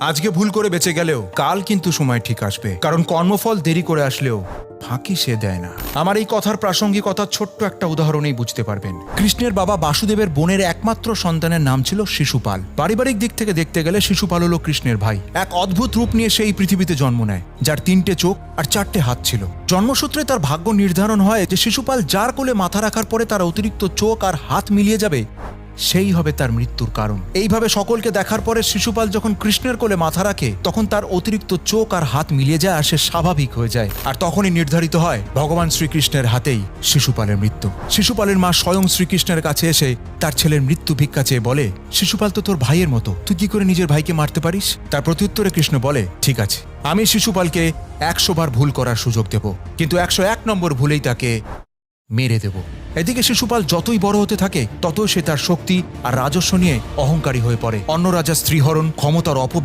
আজকে ভুল করে বেঁচে গেলেও কাল কিন্তু সময় ঠিক আসবে। কারণ কর্মফল দেরি করে আসলেও ফাঁকি সে দেয় না। আমার এই কথার প্রাসঙ্গিকতা ছোট্ট একটা উদাহরণেই বুঝতে পারবেন। কৃষ্ণের বাবা বাসুদেবের বোনের একমাত্র সন্তানের নাম ছিল শিশুপাল। পারিবারিক দিক থেকে দেখতে গেলে শিশুপাল হলো কৃষ্ণের ভাই। এক অদ্ভুত রূপ নিয়ে সেই পৃথিবীতে জন্ম নেয়, যার তিনটে চোখ আর চারটে হাত ছিল। জন্মসূত্রে তার ভাগ্য নির্ধারণ হয় যে শিশুপাল যার কোলে মাথা রাখার পরে তার অতিরিক্ত চোখ আর হাত মিলিয়ে যাবে সেই হবে তার মৃত্যুর কারণ। এইভাবে সকলকে দেখার পরে শিশুপাল যখন কৃষ্ণের কোলে মাথা রাখে, তখন তার অতিরিক্ত চোখ আর হাত মিলিয়ে যায় আর সে স্বাভাবিক হয়ে যায়। আর তখনই নির্ধারিত হয়, ভগবান শ্রীকৃষ্ণের হাতেই শিশুপালের মৃত্যু। শিশুপালের মা স্বয়ং শ্রীকৃষ্ণের কাছে এসে তার ছেলের মৃত্যু ভিক্ষা চেয়ে বলে, শিশুপাল তো তোর ভাইয়ের মতো, তুই কি করে নিজের ভাইকে মারতে পারিস? তার প্রত্যুত্তরে কৃষ্ণ বলে, ঠিক আছে, আমি শিশুপালকে একশো বার ভুল করার সুযোগ দেব, কিন্তু একশো এক নম্বর ভুলেই তাকে মেরে দেব। এদিকে শিশুপাল যতই বড় হতে থাকে, ততই সে তার শক্তি আর রাজস্ব নিয়ে অহংকারী হয়ে পড়ে। অন্য রাজার স্ত্রীহরণ ক্ষমতার অপ